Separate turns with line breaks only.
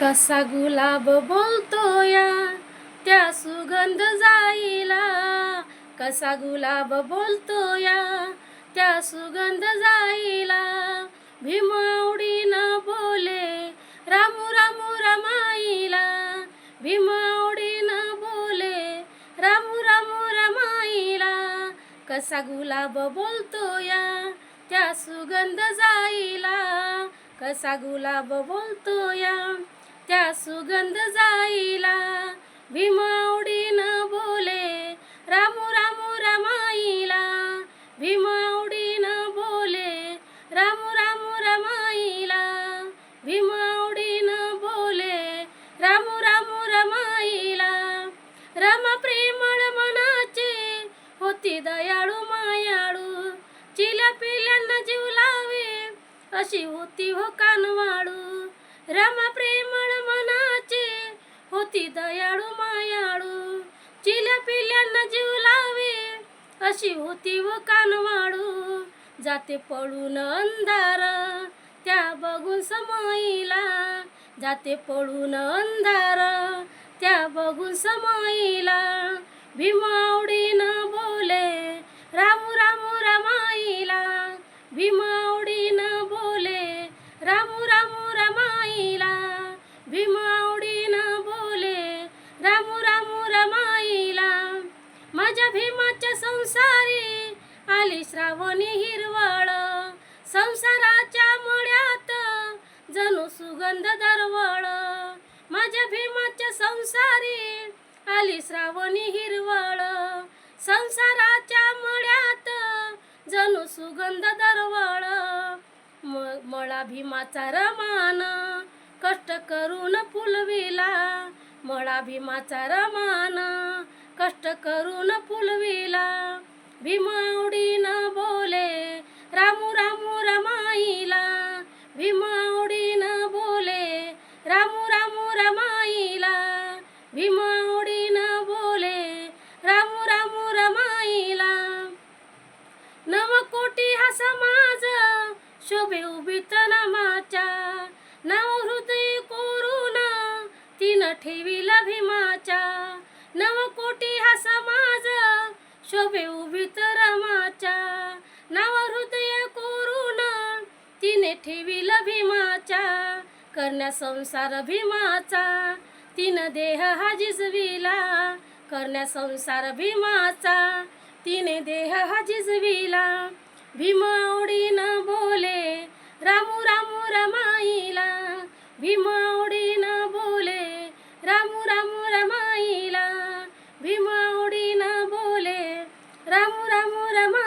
कसा गुलाब बोलतो या त्या सुगंध जाईला. कसा गुलाब बोलतो या त्या सुगंध जाईला. भीमावडीनं बोले रामू रामू रमाईला. भीमावडीनं बोले रामू रामू रमाईला. कसा गुलाब बोलतो या त्या सुगंध जाईला. कसा गुलाब बोलतो या त्या सुगंध जाईला भीमावडीनं बोले रामू रामू रमाईला. भीमावडीनं बोले रामू रामू रमाईला. भीमावडीनं बोले रामू रामू रमाईला. रमा प्रेमळ मनाचे होती दयाळू मायाळू. चिल्या पिल्यांना जीव लावे अशी होती हो कानवाळू. रमा प्रेम होती दयाळू मायाळू. चिल्या पिल्यांना जीव लावे अशी होती व कानवाळू. जाते पळून अंधार त्या बघून समाईला. जाते पळून अंधार त्या बघून समाईला. भीमावडी भीमाच्या संसारी आली श्रावणी हिरवळ. संसाराच्या मळ्यात जणू सुगंध दरवळ. माझ्या भीमाच्या संसारी आली श्रावणी हिरवळ. संसाराच्या मळ्यात जणू सुगंध दरवळ. म- मळा भीमाचा रमान कष्ट करून फुलविला. मळा भीमाचा रमान कष्ट करून फुलविला. भीमावडीनं बोले रामू रामू रमाईला. भीमावडीनं बोले रामू रामू रमाईला. भीमावडीनं बोले रामू रामू रमाईला. नवकोटी हा समाज शोभे उभीत नामाच्या नाव हृदय कोरून तिनं ठेविला भीमाच्या नवकोटी हा समाज शोभे उभीत रमाच्या नाव हृदय कोरून तिने ठेवील भीमाच्या. करण्या संसार भीमाचा तिनं देह हा जिजविला. करण्या संसार भीमाचा तिने देह हा जिजविला. भीमावडीनं बोले रामू रामू रमाईला. भीमावडी भीमा उडी ना बोले रामू रामू राम.